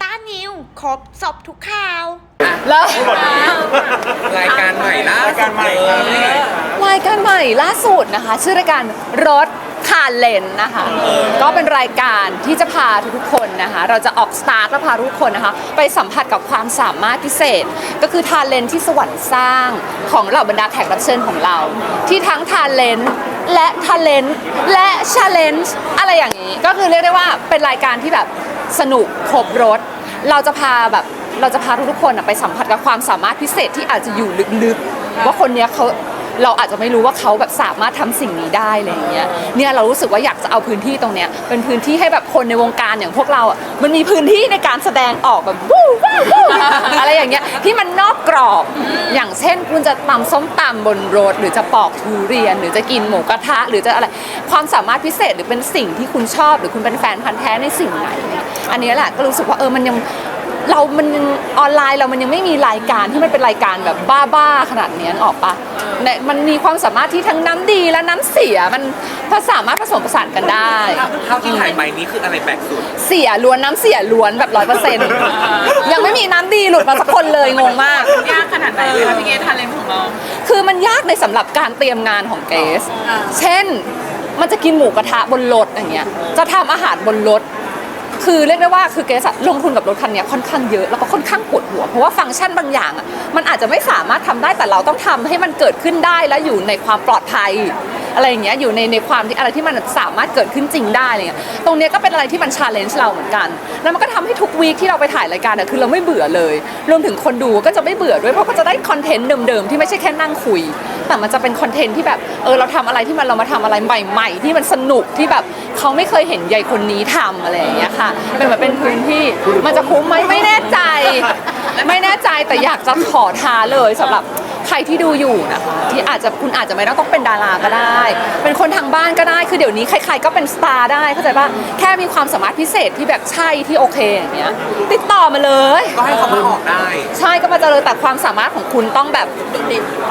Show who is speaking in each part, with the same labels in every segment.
Speaker 1: ต้านิวครบสอบทุกข่าว
Speaker 2: แล้ว
Speaker 3: รายการใหม่ล่ารา
Speaker 4: ยการใหม่ครับ
Speaker 2: รายการใหม่ล่าสุดนะคะ ชื่อรายการรถ คาเลนนะคะ ก็เป็นรายการที่จะพาทุกๆคนนะคะ เราจะออกสตาร์ทและพาทุกคนนะคะ ไปสัมผัสกับความสามารถพิเศษ ก็คือทาเลนที่สวรรค์สร้างของเหล่าบรรดาแขกรับเชิญของเรา ที่ทั้งทาเลนและทาเลนและชาเลนจ์อะไรอย่างนี้ ก็คือเรียกได้ว่าเป็นรายการที่แบบสนุกครบรถ เราจะพาแบบเราจะพาทุกๆคนอะไปสัมผัสกับความสามารถพิเศษที่อาจจะอยู่ลึกๆ ว่าคนเนี้ยเขา เราอาจจะไม่รู้ว่าเขาแบบสามารถทำสิ่งนี้ได้อะไรอย่างเงี้ยเนี่ยเรารู้สึกว่าอยากจะเอาพื้นที่ตรงเนี้ยเป็นพื้นที่ให้แบบคนในวงการอย่างพวกเราอะมันมีพื้นที่ในการแสดงออกแบบวู้วู้วู้อะไรอย่างเงี้ยที่มันนอกกรอบอย่างเช่น คุณจะตำส้มตำบนรถหรือจะปอกทุเรียน หรือจะกินหมูกระทะ หรือจะอะไรความสามารถพิเศษหรือเป็นสิ่งที่คุณชอบ หรือคุณเป็นแฟนพันธ์แท้ในสิ่งไหน อันนี้แหละก็รู้สึกว่าเออมันยังเรา มันออนไลน์เรามันยังไม่มีรายการที่มันเป็นรายการแบบบ้าๆขนาดนี้ออกปะ เนี่ยมันมีความสามารถที่ทั้งน้ำดีและน้ำเสียมันผสามารถผสมผสานกันได้
Speaker 3: เท่าที่ถ่ายไปนี้คืออะไรแปลกสุด
Speaker 2: เสียล้วนน้ำเสียล้วนแบบร้อยเปอร์เซ็นต์ยังไม่มีน้ำดีหลุดมาสักคนเลยงงมาก
Speaker 5: ยากขนาดไหนเลยคะพี่เกทาเลนของเรา
Speaker 2: คือมันยากในสำหรับการเตรียมงานของเกส เช่น มันจะกินหมูกระทะบนรถอย่างเงี้ย จะทำอาหารบนรถ คือเรียกได้ว่าคือเกสลงทุนกับรถคันนี้ค่อนข้างเยอะแล้วก็ค่อนข้างปวดหัว เพราะว่าฟังก์ชันบางอย่างอะมันอาจจะไม่สามารถทำได้แต่เราต้องทำให้มันเกิดขึ้นได้และอยู่ในความปลอดภัยอะไรอย่างเงี้ยอยู่ในในความที่อะไรที่มันสามารถเกิดขึ้นจริงได้อะไรเงี้ยตรงเนี้ยก็เป็นอะไรที่มันชาเลนจ์เราเหมือนกัน แล้วมันก็ทำให้ทุกวีคที่เราไปถ่ายรายการอะคือเราไม่เบื่อเลย รวมถึงคนดูก็จะไม่เบื่อด้วยเพราะก็จะได้คอนเทนต์เดิมๆที่ไม่ใช่แค่นั่งคุย แต่มันจะเป็นคอนเทนต์ที่แบบเออเราทำอะไรที่มันเรามาทำอะไรใหม่ ๆ ที่มันสนุกที่แบบเขาไม่เคยเห็นใหญ่คนนี้ทำอะไรอย่างเงี้ยค่ะเป็นแบบเป็นพื้นที่มันจะคุ้มไหมไม่แน่ใจ ไม่แน่ใจแต่อยากจะขอท้าเลยสำหรับ ใครที่ดูอยู่นะคะ ที่อาจจะคุณอาจจะไม่ต้องต้องเป็นดาราก็ได้ เป็นคนทางบ้านก็ได้คือเดี๋ยวนี้ใครๆก็เป็นสตาร์ได้เข้าใจป่ะแค่มีความสามารถพิเศษที่แบบใช่ที่โอเคอย่างเงี้ยติดต่อมาเลย
Speaker 3: ก็ให้เขามาออกได้
Speaker 2: ใช่ก็มาเจอเลยแต่ความสามารถของคุณต้องแบบ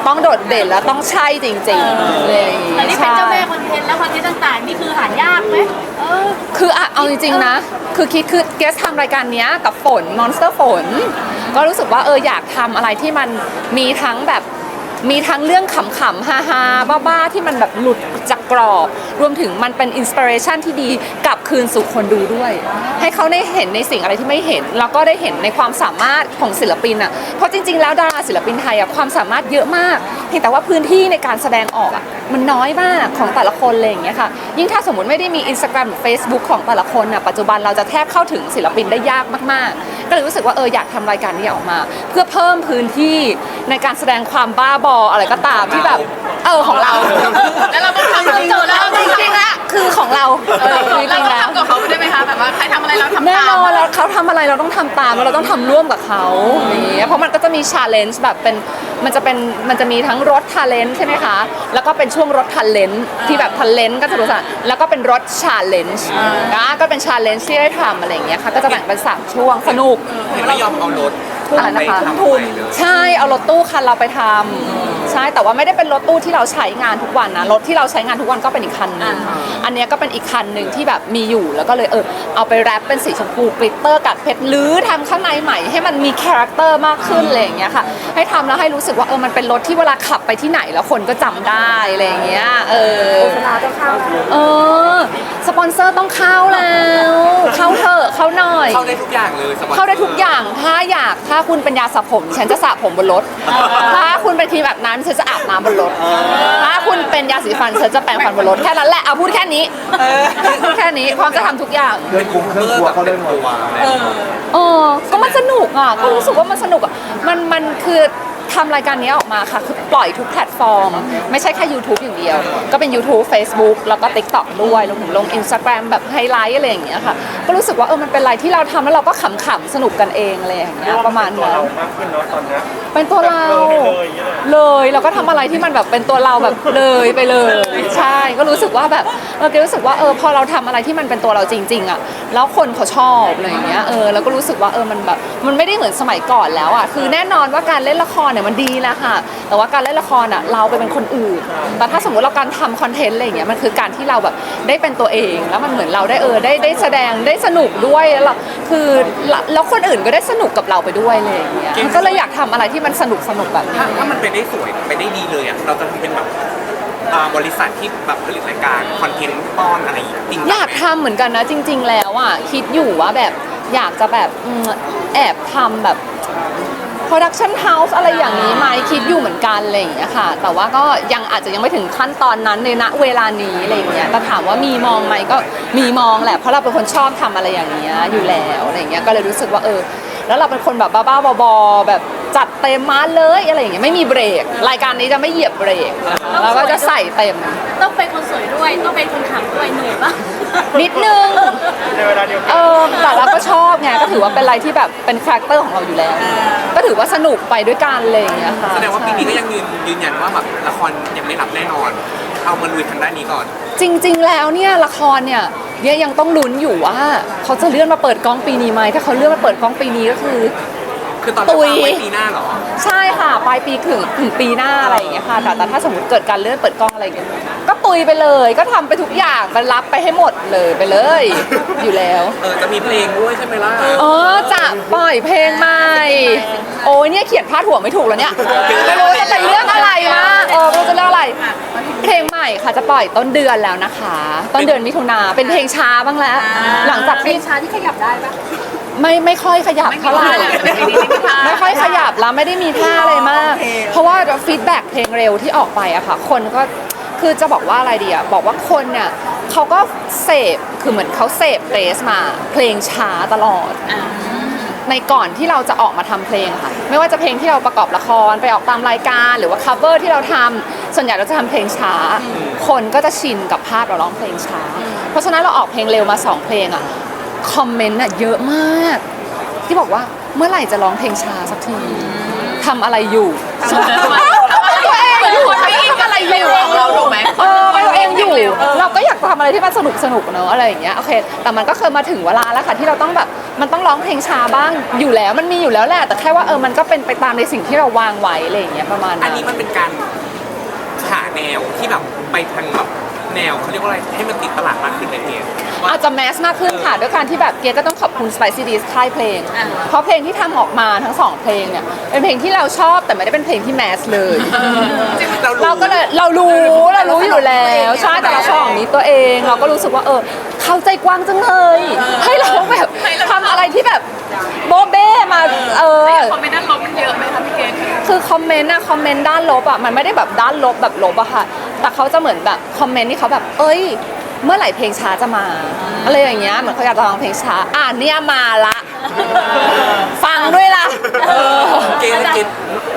Speaker 2: ต้องโดดเด่นแล้วต้องใช่จริงๆเลย
Speaker 5: แต่นี่เป็นเจ้าแม่คอนเทนต์แล้วคอนเทนต์ต่างๆ นี่คือหายากไหมเออ
Speaker 2: คืออะเอาจริงๆนะ คือคิดคือเกสทำรายการเนี้ยกับฝนมอนสเตอร์ฝน ก็รู้สึกว่าเอออยากทำอะไรที่มันมีทั้งแบบ มีทั้งเรื่องขำๆฮาๆบ้าๆ ที่มันแบบหลุดจากกรอบ รวมถึงมันเป็นอินสปิเรชันที่ดีกลับคืนสู่คนดูด้วย ให้เขาได้เห็นในสิ่งอะไรที่ไม่เห็น แล้วก็ได้เห็นในความสามารถของศิลปินอะเพราะจริง ๆ แล้วดาราศิลปินไทยอะความสามารถเยอะมากเพียงแต่ว่าพื้นที่ในการแสดงออกอะมันน้อยมากของแต่ละคนเลยอย่างเงี้ยค่ะ ยิ่งถ้าสมมติไม่ได้มี Instagram หรือ Facebook ของแต่ละคนอะปัจจุบันเราจะแทบเข้าถึงศิลปินได้ยากมากๆ ก็เลยรู้สึกว่าเอออยากทำรายการนี้ออกมา เพื่อเพิ่มพื้นที่ในการแสดงความบ้าบออะไรก็ตามที่แบบ เออของเรา
Speaker 5: แล้วเราต้องทำจริงๆแล้ว
Speaker 2: จริงๆแล้วคือของเราเออจ
Speaker 5: เรา
Speaker 2: ริง
Speaker 5: ต้อง
Speaker 2: ๆแล้ว
Speaker 5: ทำกับเขาได้ไหมคะแบบว่าใครทำอะไรเราทำ
Speaker 2: แน่
Speaker 5: ตาม
Speaker 2: นอนแล้วเขาทำอะไรเราต้องทำตามแล้วเราต้องทำร่วมกับเขาอย่างเงี้ยเพราะมันก็จะมีชาเลนจ์แบบเป็นมันจะเป็นมันจะมีทั้งรถทาเลน t ใช่ไหมคะ แล้วก็เป็นช่วงรถทันเลนที่แบบทันเลนก็จะรู้สึกแล้วก็เป็นรถชาเลนจ์นะก็เป็นชาเลนจ์ที่ได้ทำอะไรอย่างเงี้ยค่ะก็จะแบ่งเป็นสามช่วงสนุก
Speaker 3: เห็นไม่ยอมเอารถ
Speaker 2: อะไรนะคะ
Speaker 3: ไปทำใหม่เลย
Speaker 2: ใช่เอารถตู้คันเราไปทำใช่แต่ว่าไม่ได้เป็นรถตู้ที่เราใช้งานทุกวันนะรถที่เราใช้งานทุกวันก็เป็นอีกคันหนึ่งอันเนี้ยก็เป็นอีกคันหนึ่งที่แบบมีอยู่แล้วก็เลยเออเอาไปแรปเป็นสีชมพูกลิตเตอร์กัดเพชรหรือทำข้างในใหม่ให้มันมีคาแรคเตอร์มากขึ้นอะไรอย่างเงี้ยค่ะ ให้ทำแล้วให้รู้สึกว่าเออมันเป็นรถที่เวลาขับไปที่ไหนแล้วคนก็จำได้อะไรอย่างเงี้ยเออโฆษณาต้องเข้าเออ สปอนเซอร์ต้องเข้าแล้ว เข้าเถอะเข้าหน่อย
Speaker 3: เข้าได้ทุกอย่างเลยสปอนซอร์
Speaker 2: เข้าได้ทุกอย่างถ้าอยากถ้าคุณเป็นยาสระผม ฉันจะสระผมบนรถถ้าคุณเป็นครีมแบบน้ำฉันจะอาบน้ำบนรถถ้าคุณเป็นยาสีฟันฉันจะแปรงฟันบนรถแค่นั้นแหละเอาพูดแค่นี้พูดแค่นี้พร้อมจะทำทุกอย่าง
Speaker 4: เดินคุ้มเครื่องครัวเขาได้หมด
Speaker 2: เออก็มันสนุกอะก็รู้สึกว่ามันสนุกอะมันมันคือ ทำรายการนี้ออกมาค่ะคือปล่อยทุกแพลตฟอร์ม ไม่ใช่แค่ YouTube อย่างเดียว ก็เป็น YouTube Facebook แล้วก็ TikTok ด้วยรวมถึงลง Instagram แบบไฮไลท์อะไรอย่างเงี้ยค่ะ ก็รู้สึกว่าเออมันเป็นอะไรที่เราทำแล้วเราก็ขำๆสนุกกันเองอะไรอย่างเงี้ยประมาณนั้น
Speaker 4: มากขึ้นเนาะตอนเนี้ย
Speaker 2: เป็นตัวเราเลยเราก็ทำอะไรที่มันแบบเป็นตัวเราแบบเลยไปเลย ใช่ ก็รู้สึกว่าแบบเออก็รู้สึกว่าเออพอเราทำอะไรที่มันเป็นตัวเราจริง ๆอะแล้วคนเขาชอบอะไรอย่างเงี้ยเออแล้วก็รู้สึกว่าเออมันแบบมันไม่ได้เหมือนสมัยก่อนแล้วอะคือแน่นอนว่าการเล่นละครเนี่ยเนี่ยมันดีแล้วค่ะ แต่ว่าการเล่นละครอะเราไปเป็นคนอื่น แต่ถ้าสมมติเราการทำคอนเทนต์อะไรอย่างเงี้ยมันคือการที่เราแบบได้เป็นตัวเอง แล้วมันเหมือนเราได้เออได้ได้แสดงได้สนุกด้วยแล้วเราคือแล้วคนอื่นก็ได้สนุกกับเราไปด้วยอะไรอย่างเงี้ยมันก็เลยอยากทำอะไรที่มันสนุกสนุกแบบนี้
Speaker 3: ถ้าถ้ามันไปได้สวยไปได้ดีเลยอะเราจะทำเป็นแบบอ่าบริษัทที่แบบผลิตรายการคอนเทนต์ป้อนอะไรอย่างเงี้ยจริง
Speaker 2: อยากทำเหมือนกันนะจริง ๆ แล้วอะคิดอยู่ว่าแบบอยากจะแบบอืมแอบทำแบบ production house อะไรอย่างนี้ไหมคิดอยู่เหมือนกันอะไรอย่างเงี้ยค่ะ แต่ว่าก็ยังอาจจะยังไม่ถึงขั้นตอนนั้นในณเวลานี้อะไรอย่างเงี้ยแต่ถามว่ามีมองไหมก็มีมองแหละเพราะเราเป็นคนชอบทำอะไรอย่างเงี้ยอยู่แล้วอะไรอย่างเงี้ยก็เลยรู้สึกว่าเออแล้วเราเป็นคนแบบบ้าๆบอๆแบบ จัดเต็มมาเลยอะไรอย่างเงี้ยไม่มีเบรก รายการนี้จะไม่เหยียบเบรกเราก็จะใส่เต็ม
Speaker 5: ต้องเป็นคนสวยด้วย ต้องเป็นคนขับด้วยเหนื่อยปะ
Speaker 2: นิดนึง
Speaker 4: ในเวลาเดียวกัน
Speaker 2: เออแต่เราก็ชอบไงก็ถือว่าเป็นอะไรที่แบบเป็นคาแรคเตอร์ของเราอยู่แล้ว ก็ถือว่าสนุกไปด้วยกันอะไรอย่างเงี้ยค่ะ
Speaker 3: แสดงว่าปีนี้ก็ยังยืนยืนยันว่าแบบละครยังไม่รับแน่นอน เอามาลุยทางด้านนี้ก่อน
Speaker 2: จริง ๆ แล้วเนี่ยละครเนี่ยเนี่ยยังต้องลุ้นอยู่ว่าเขาจะเลื่อนมาเปิดกล้องปีนี้ไหมถ้าเขาเลื่อนมาเปิดกล้องปีนี้ก็คือ
Speaker 3: คือตอน
Speaker 2: ตุ
Speaker 3: นี้
Speaker 2: ย
Speaker 3: ไว้ปีหน้าเหรอ
Speaker 2: ใช่ค่ะปลายปีถึงถึงปีหน้าอะไรอย่างเงี้ยค่ะแต่แต่ถ้าสมมติเกิดการเลื่อนเปิดกล้องอะไรอย่างเงี้ยก็ตุยไปเลย ก็ทำไปทุกอย่างไปรับไปให้หมดเลยไปเลย อยู่แล้ว
Speaker 3: เออจะมีเพลงด้วยใช่ไหมล่ะ
Speaker 2: เออจะปล่อยเพลงใหม่ โอ้ยเนี่ยเขียนพาดหัวไม่ถูกแล้วเนี่ยไม่รู้จะเป็นเรื่องอะไรนะเออไม่รู้จะเรื่องอะไร เพลงใหม่ค่ะจะปล่อยต้นเดือนแล้วนะคะ ต้นเดือนมิถุนาเป็นเพลงช้าบ้างแล้ว หลังจาก
Speaker 5: เพล
Speaker 2: ที่
Speaker 5: งช้าที่ขยับได้ปะ
Speaker 2: ไม่ไม่ค่อยขยับเท่าไหร่ไม่ค่อยขยับแล้วไม่ได้มีท่าอะไรมาก เพราะว่าฟีดแบ็กเพลงเร็วที่ออกไปอะค่ะ คนก็คือจะบอกว่าอะไรดีอะบอกว่าคนเนี่ยเขาก็เสพคือเหมือนเขาเสพเรสมาเพลงช้าตลอดในก่อนที่เราจะออกมาทำเพลงค่ะ ไม่ว่าจะเพลงที่เราประกอบละครไปออกตามรายการ หรือว่า cover ที่เราทำส่วนใหญ่เราจะทำเพลงช้า คนก็จะชินกับภาพเราร้องเพลงช้า เพราะฉะนั้นเราออกเพลงเร็วมาสองเพลงอะ คอมเมนต์อะเยอะมาก ที่บอกว่าเมื่อไหร่จะร้องเพลงช้าสักทีทำอะไรอยู่ตัวเองอยู่ทำอะไรอยู่เราถูกไหมเออตัวเองอยู่ เราก็อยากทำอะไรที่มันสนุกสนุกเนอะอะไรอย่างเงี้ยโอเคแต่มันก็เคยมาถึงเวลาแล้วค่ะที่เราต้องแบบมันต้องร้องเพลงช้าบ้างอยู่แล้วมันมีอยู่แล้วแหละแต่แค่ว่าเออมันก็เป็นไปตามในสิ่งที่เราวางไว้อะไรอย่างเงี้ยประมาณ
Speaker 3: อั
Speaker 2: นั้นน
Speaker 3: นี้มันเป็นการหาแนวที่แบบไปทางแบบแนวเขาเรียกว่าอะไรให้มันติดตลาดมากขึ้นในเพลง
Speaker 2: อาจจะแมสมากขึ้นค่ะ ด้วยการที่แบบเกียร์ก็ต้องขอบคุณ Spicy d ี s ค่ายเพลง เพราะเพลงที่ทำออกมาทั้งสองเพลงเนี่ยเป็นเพลงที่เราชอบแต่ไม่ได้เป็นเพลงที่แมสเลยเราก็เลยเรารู้เรารู้อยู่แล้วใช่แต่เราชอบอย่างนี้ตัวเอง เราก็รู้สึกว่าเออเข้าใจกว้างจังเลย ให้เราแบบทำอะไรที่แบบโบะเบ้มาเออ
Speaker 5: คอมเมนต์ด้านลบมันเยอะไหมคะพี่เกด
Speaker 2: คือคอมเมนต์อะคอมเมนต์ด้านลบอะมันไม่ได้แบบด้านลบแบบลบอะค่ะ แต่เขาจะเหมือนแบบคอมเมนต์ที่เขาแบบ เอ้ย เมื่อไหร่เพลงช้าจะมาอะไรอย่างเงี้ยเหมือนเขาอยากจะร้องเพลงช้าอ่านเนี่ยมาละ ฟังด้วยล่ะเออ
Speaker 3: เกณฑ์เกณฑ์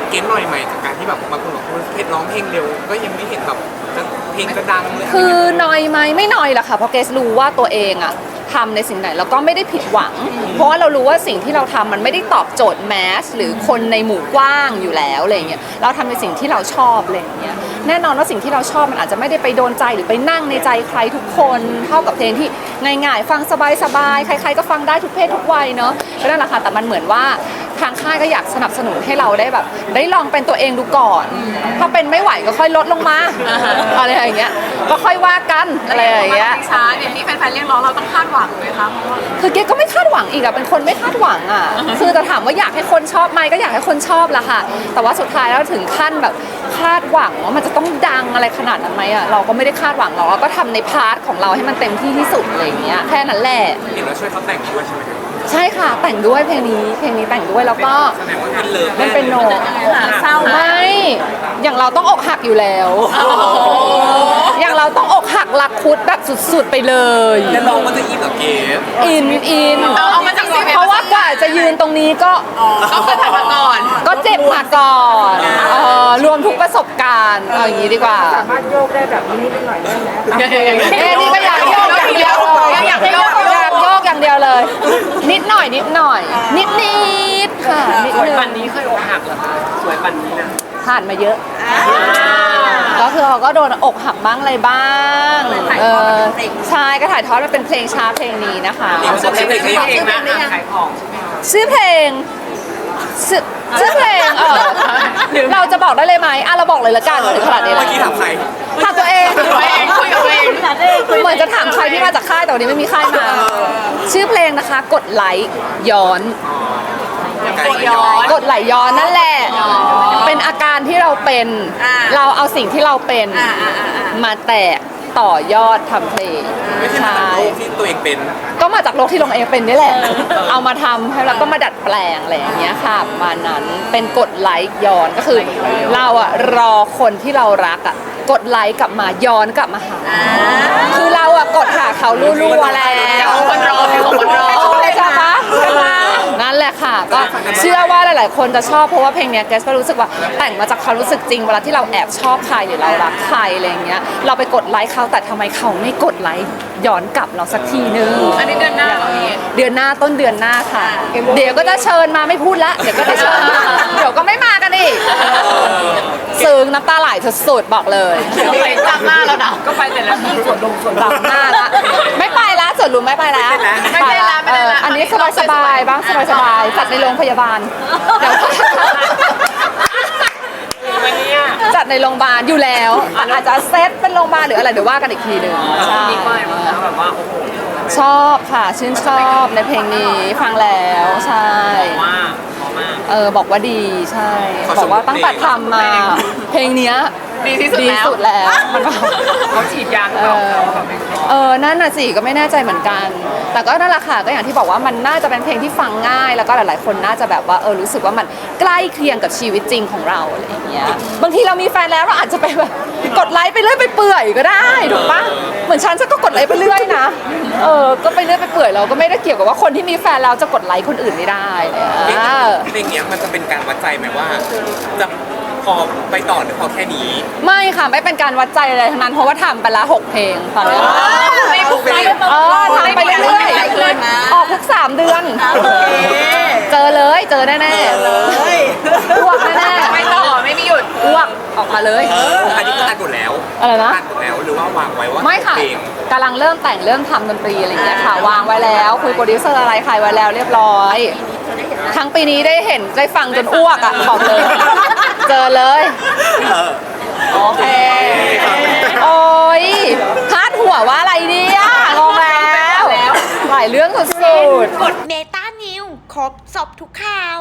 Speaker 3: เกณฑ์หน่อยใหม่จากการที่แบบบางคนบอกว่าเพจร้องเพลงเร็ว ก็ยังไม่เห็นแบบจะเพลงจะดังเลย
Speaker 2: คือน้อยไหมไม่น้อยหรอกค่ะเพราะเกสรู้ว่าตัวเองอะทำในสิ่งไหนแล้วก็ไม่ได้ผิดหวัง เพราะว่าเรารู้ว่าสิ่งที่เราทำมันไม่ได้ตอบโจทย์แมสหรือคนในหมู่กว้างอยู่แล้วอะไรเงี้ยเราทำในสิ่งที่เราชอบอะไรเงี้ย แน่นอนว่าสิ่งที่เราชอบมันอาจจะไม่ได้ไปโดนใจหรือไปนั่งในใจใครทุกคนเท่ากับเพลงที่ง่ายๆ ฟังสบายๆ ใคร ๆ ก็ฟังได้ทุกเพศทุกวัยเนาะก็นั่นแหละค่ะแต่มันเหมือนว่าทางค่ายก็อยากสนับสนุนให้เราได้แบบ ได้ลองเป็นตัวเองดูก่อน ถ้าเป็นไม่ไหวก็ค่อยลดลงมาอะไรอย่างเงี้ยก็ค่อยว่ากันอะไรอย่างเงี้ย
Speaker 5: ช้าเนี่ยที่แฟนๆเรียกร้องเราต้องคาดหวังไหมคะเพราะว่า
Speaker 2: คือเกก็ไม่คาดหวังอีกอะเป็นคนไม่คาดหวังอะคือจะถามว่าอยากให้คนชอบไหมก็อยากให้คนชอบละค่ะ แต่ว่าสุดท้ายแล้วถึงขั้นแบบคาดหวังว่ามันจะต้องดังอะไรขนาดนั้นไหมอะเราก็ไม่ได้คาดหวังหรอกเราก็ทำในพาร์ทของเราให้มันเต็มที่ที่สุดอะไรอย่างเงี้ยแค่นั้นแหละ
Speaker 3: เห็นว่าช่วยเขาแต่งด้วยใช่ไหม
Speaker 2: ใช่ค่ะแต่งด้วยเพลงนี้เพลงนี้แต่งด้วยแล้วก็
Speaker 3: แสดงว่าเป็นเลิฟ
Speaker 2: มันเป็นโน
Speaker 5: เศร้า
Speaker 2: ไม่ อย่างเราต้องอกหักอยู่แล้ว อย่างเราต้องอกหักรักคุดแบบสุดๆไปเลย
Speaker 3: แล้วน้องมันจะอินเหรอเกม
Speaker 2: อินอิน
Speaker 5: เอาเอามาจากสิบ
Speaker 2: เพราะว่ากว่าจะยืนตรงนี้ก็
Speaker 5: ต้องเคยผ่านมาก่อน
Speaker 2: ก็เจ็บมาก่อนเออรวมทุกประสบการณ์เอาอย่างนี้ดีกว่า
Speaker 4: สามารถโยกได้แบบนี้นิดหน่อยได้ไหม
Speaker 2: เอ้นี่ก็อยากโยก เดียวเลย นิดหน่อยนิดหน่อย นิดนิดค่ะนิดนึง
Speaker 3: ปันนี้เคยอกหักเหรอคะสวยปันนี้นะ
Speaker 2: ผ่านมาเยอะ ก็คือเขาก็โดนอกหักบ้างอะไรบ้างเออใช่ก็ถ่ายทอดมาเป็นเพลงช้าเพลงนี้นะคะ
Speaker 3: เองจะเพลงเองนะขายของ
Speaker 2: ชื่อเพลงชื่อชื่อเพลงเออเราจะบอกได้เลยไหมอะเราบอกเลยละกันถึงขนาดนี้
Speaker 3: เมื่
Speaker 2: แล้
Speaker 3: อ
Speaker 2: ว
Speaker 3: กี้ถามใคร
Speaker 2: ถามตัวเอง
Speaker 5: ตัวเองคุยกับตัวเอง ขนาดเองคุย
Speaker 2: เหมือนจะถามใครที่มาจากค่ายแต่วันนี้ไม่มีค่ายมา ชื่อเพลงนะคะ กดไลค์ย้อน
Speaker 3: กดย้อน
Speaker 2: กดไหลย้อนนั่นแหละ เป็นอาการที่เราเป็นเราเอาสิ่งที่เราเป็นมาแตกต่อยอดทำเพลง
Speaker 3: ไม่ใช่มาจากโลกที่ตัวเองเป็น
Speaker 2: ก็มาจากโลกที่ลงเองเป็นนี่แหละ เอามาทำให้แล้วก็มาดัดแปลงอะไรอย่างเงี้ยค่ะประมาณนั้นเป็นกดไลค์ย้อนก็คือ เราอะรอคนที่เรารักอะ กดไลค์กลับมาย้อนกลับมาหาคือเราอะกดหาเขารัวๆแล้ว
Speaker 5: คนรอคนรอ
Speaker 2: ใช่ปะใช่ปะนั่นแห ละค่ะ ก็เชื่อว่าหลาย ๆ คนจะชอบเพราะว่าเพลงเนี้ยเกสก็รู้สึกว่าแต่งมาจากความรู้สึกจริงเวลาที่เราแอบชอบใครหรือเรารักใครอะไรอย่างเงี้ยเราไปกดไลค์เขาแต่ทำไมเขาไม่กดไลค์ย้อนกลับเราสักทีนึง
Speaker 5: อันนี้เดือนหน้าเหรอพี่
Speaker 2: เดือนหน้าต้นเดือนหน้าค่ะ เดี๋ยวก็จะเชิญมาไม่พูดละเดี๋ยวก็จะเชิญมาเดี๋ยวก็ไม่มากันอีกซึ้งน้ำตาไหลสุดๆบอกเลย
Speaker 5: ไปจำหน้าแล้วนะก็ไปเสร็จแล้วส่วนลงส่วน
Speaker 2: หลังหน้าละไม่ไปละส่วนลุมไม่ไปละ
Speaker 5: ไม่ไปละ ไม่ไปละ
Speaker 2: เอออันนี้สบายสบายๆบ้างสบายสบายๆจัดในโรงพยาบาลเดี๋ยวจัดในโรงพยาบาลอยู่แล้วอาจจะเซตเป็นโรงพยาบาลหรืออะไรเดี๋ยวว่ากันอีกทีหนึ่งใช่
Speaker 5: แบบว่าโอ้โห
Speaker 2: ชอบค่ะชื่นชอบในเพลงนี้ฟังแล้วใช่
Speaker 5: ว่าพอมาก
Speaker 2: เออบอกว่าดีใช่
Speaker 3: ขอ
Speaker 2: บอก
Speaker 3: สมมุติ
Speaker 2: ว่าตั้งแต่ทำมาเพลงเนี้ย
Speaker 5: ดีที่สุด
Speaker 2: ดี
Speaker 5: แล้ว
Speaker 2: สุดแล้วมันแบบ
Speaker 5: เขาฉีดยาง
Speaker 2: เอ
Speaker 5: เปล่า
Speaker 2: อเออนั่นน่ะสิก็ไม่แน่ใจเหมือนกัน แต่ก็นั่นแหละค่ะก็อย่างที่บอกว่ามันน่าจะเป็นเพลงที่ฟังง่าย แล้วก็หลาย ๆ คนน่าจะแบบว่าเออรู้สึกว่ามันใกล้เคียงกับชีวิตจริงของเราอะไรอย่างเงี้ยบางทีเรามีแฟนแล้วเราอาจจะไปแบบกดไลค์ไปเรื่อยไปเปื่อยก็ได้ถูกปะเหมือนฉันฉันก็กดไลค์ไปเรื่อยนะเออก็ไปเรื่อยไปเปื่อยเราก็ไม่ได้เกี่ยวกับว่าคนที่มีแฟนแล้วจะกดไลค์คนอื่นไม่ได้เนี่ย
Speaker 3: เพลง
Speaker 2: เออ
Speaker 3: เพลงเนี้ยมันจะเป็นการวัดใจไหมว่าจะ พอไปต่อหรือพอแค่นี้
Speaker 2: ไม่ค่ะ ไม่เป็นการวัดใจอะไรทั้งนั้นเพราะว่าทำไปละหกเพลงตอนนี้
Speaker 5: ไม่ถูกใจ
Speaker 2: เออทำไปเรื่อยๆออกทุกสามเดือน เจอเลยเจอแน่ๆเลยอ้วกแน่
Speaker 5: ไม่ต่อไม่มีหยุด
Speaker 2: ๆอ้วกออกมาเลย
Speaker 3: อันนี้ก็อ่านหมดแล้ว
Speaker 2: อะไรนะ
Speaker 3: อ่านหมดแล้วหรือว่าวางไว้ว่า
Speaker 2: ไม่ค่ะ
Speaker 3: เพลง
Speaker 2: กำลังเริ่มแต่งเริ่มทำดนตรีอะไรอย่างเงี้ยค่ะ วางไว้แล้วคุยโปรดิวเซอร์อะไรใครไว้แล้วเรียบร้อยทั้งปีนี้ได้เห็นได้ฟังจนอ้วกอะบอกเลย เจอเลย โอเค โอ้ยพาดหัวว่าอะไรเนี่ยงงแล้วหลายเรื่องสุดๆ
Speaker 1: กดเมตานิวครบสอบทุกข่าว